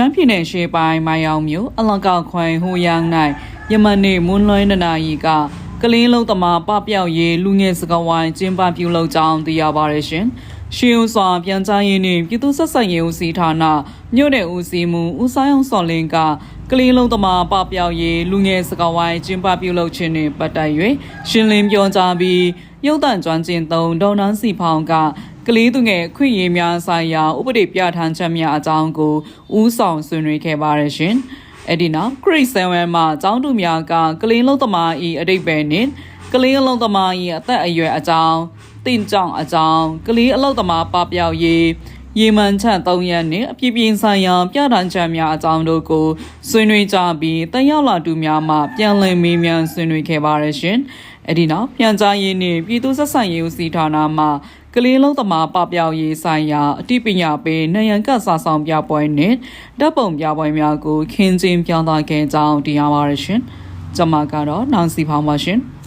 ရှမ်းပြည်နယ်ရှေးပိုင်းမိုင်အောင်မြို့အလကောက်ခွင်ဟိုယန်း၌ယမနေ့မွန်းလွဲနနာရီကကလင်းလုံးသမားပပျောက်ရေးလူငယ်စကဝိုင်းကျင်းပပြုလုပ်ကြောင်းသိရပါရရှင်။ရှေးဦးစွာပြန်ကြားရေးနှင့်ပြည်သူ့ဆက်ဆံရေးဦးစီးဌာနမြို့နယ်ဦးစီးမှုဦးဆိုင်အောင်စော်လင်းကကလင်းလုံးသမားပပျောက်ရေးလူငယ်စကဝိုင်းကျင်းပပြုလုပ်ခြင်းနှင့်ပတ်သက်၍ရှင်းလင်းပြောကြားပြီးရုပ်တံကျွမ်းကျင်သုံးဒေါနန်းစီဖောင်က ကလေးသူငယ်အခွင့်အရေးများဆိုင်ရာဥပဒေပြဋ္ဌာန်းချက်များအကြောင်းကိုဦးဆောင်ဆွေးနွေးခဲ့ပါတယ်ရှင်။အဲ့ဒီနောက် Grade 7မှာကျောင်းသူများကကလေးလုံးသမားဤအတိတ်ပဲနှင့်ကလေးအလုံးသမားဤအသက်အရွယ်အကြောင်းတင့်ကြောင်အကြောင်းကလေးအလုံးသမားပပျောက်ရေးရေမှန်ချန်၃ရက်နှင့်အပြည့်ပြင်းဆိုင်ရာပြဋ္ဌာန်းချက်များအကြောင်းတို့ကိုဆွေးနွေးကြပြီးတန်ရောက်လာသူများမှပြန်လည်မေးမြန်းဆွေးနွေးခဲ့ပါတယ်ရှင်။ အဲ့ဒီနောက်ပြန်ကြားရေးနှင့်ပြည်သူ့ဆက်ဆံရေးဦးစီးဌာနမှကလေးလုံးသမားပပျောက်ရေးဆိုင်ရာအသိပညာပေးနေရန်ကစာဆောင်ပြပွဲနဲ့ဓာတ်ပုံပြပွဲများကိုခင်းကျင်းပြောင်းသွားခဲ့ကြောင်းတရားပါရရှင်။ကျွန်မကတော့နောင်စီဖောင်းပါရှင်။